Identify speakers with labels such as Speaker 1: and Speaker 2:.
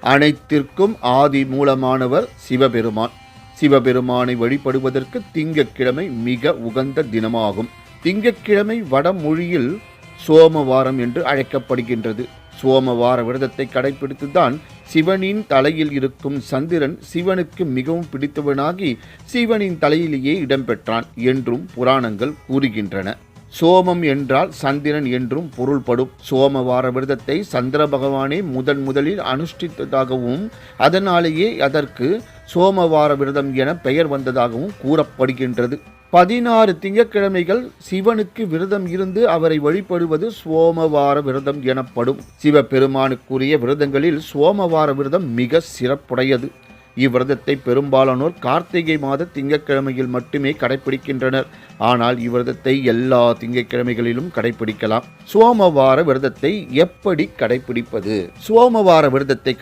Speaker 1: அனைத்திற்கும் ஆதி மூலமானவர் சிவபெருமான். சிவபெருமானை வழிபடுவதற்கு திங்கட்கிழமை மிக உகந்த தினமாகும். திங்கக்கிழமை வடமொழியில் சோமவாரம் என்று அழைக்கப்படுகின்றது. சோமவார விரதத்தை கடைபிடித்துதான் சிவனின் தலையில் இருக்கும் சந்திரன் சிவனுக்கு மிகவும் பிடித்தவனாகி சிவனின் தலையிலேயே இடம்பெற்றான் என்றும் புராணங்கள் கூறுகின்றன. சோமம் என்றால் சந்திரன் என்றும் பொருள்படும். சோமவார விரதத்தை சந்திர பகவானே முதன் முதலில் அனுஷ்டித்ததாகவும் அதனாலேயே அதற்கு சோமவார விரதம் என பெயர் வந்ததாகவும் கூறப்படுகின்றது. பதினாறு திங்கட்கிழமைகள் சிவனுக்கு விரதம் இருந்து அவரை வழிபடுவது சோமவார விரதம் எனப்படும். சிவபெருமானுக்குரிய விரதங்களில் சோமவார விரதம் மிக சிறப்புடையது. இவ்விரதத்தை பெரும்பாலானோர் கார்த்திகை மாத திங்கட்கிழமையில் மட்டுமே கடைபிடிக்கின்றனர் ஆனால் இவ்விரதத்தை எல்லா திங்கட்கிழமைகளிலும் கடைபிடிக்கலாம் சோமவார விரதத்தை எப்படி கடைபிடிப்பது சோமவார விரதத்தை